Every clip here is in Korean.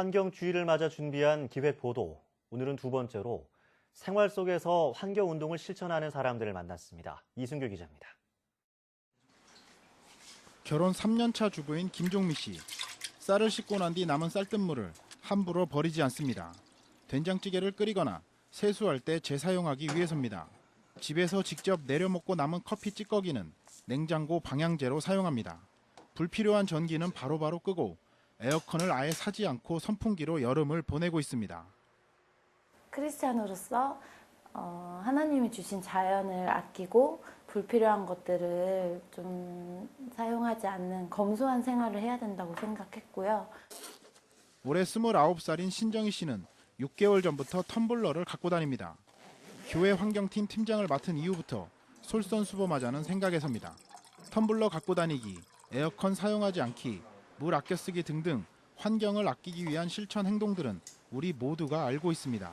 환경 주의를 맞아 준비한 기획 보도. 오늘은 두 번째로 생활 속에서 환경 운동을 실천하는 사람들을 만났습니다. 이승규 기자입니다. 결혼 3년차 주부인 김종미 씨. 쌀을 씻고 난 뒤 남은 쌀뜨물을 함부로 버리지 않습니다. 된장찌개를 끓이거나 세수할 때 재사용하기 위해서입니다. 집에서 직접 내려 먹고 남은 커피 찌꺼기는 냉장고 방향제로 사용합니다. 불필요한 전기는 바로바로 끄고 에어컨을 아예 사지 않고 선풍기로 여름을 보내고 있습니다. 크리스찬으로서 어, 하나님이 주신 자연을 아끼고 불필요한 것들을 좀 사용하지 않는 검소한 생활을 해야 된다고 생각했고요. 올해 29살인 신정희 씨는 6개월 전부터 텀블러를 갖고 다닙니다. 교회 환경팀 팀장을 맡은 이후부터 솔선수범하자는 생각에서입니다. 텀블러 갖고 다니기, 에어컨 사용하지 않기, 물 아껴 쓰기 등등 환경을 아끼기 위한 실천 행동들은 우리 모두가 알고 있습니다.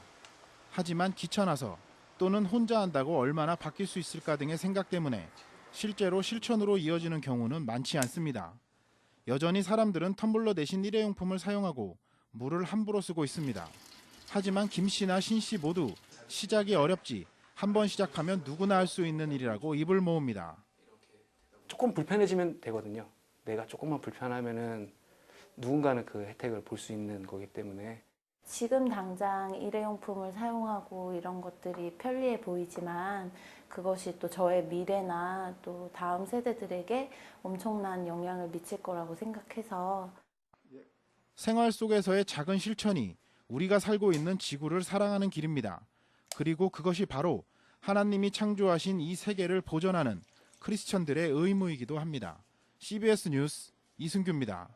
하지만 귀찮아서 또는 혼자 한다고 얼마나 바뀔 수 있을까 등의 생각 때문에 실제로 실천으로 이어지는 경우는 많지 않습니다. 여전히 사람들은 텀블러 대신 일회용품을 사용하고 물을 함부로 쓰고 있습니다. 하지만 김 씨나 신 씨 모두 시작이 어렵지 한 번 시작하면 누구나 할 수 있는 일이라고 입을 모읍니다. 조금 불편해지면 되거든요. 내가 조금만 불편하면은 누군가는 그 혜택을 볼 수 있는 거기 때문에 지금 당장 일회용품을 사용하고 이런 것들이 편리해 보이지만 그것이 또 저의 미래나 또 다음 세대들에게 엄청난 영향을 미칠 거라고 생각해서 생활 속에서의 작은 실천이 우리가 살고 있는 지구를 사랑하는 길입니다. 그리고 그것이 바로 하나님이 창조하신 이 세계를 보존하는 크리스천들의 의무이기도 합니다. CBS 뉴스 이승규입니다.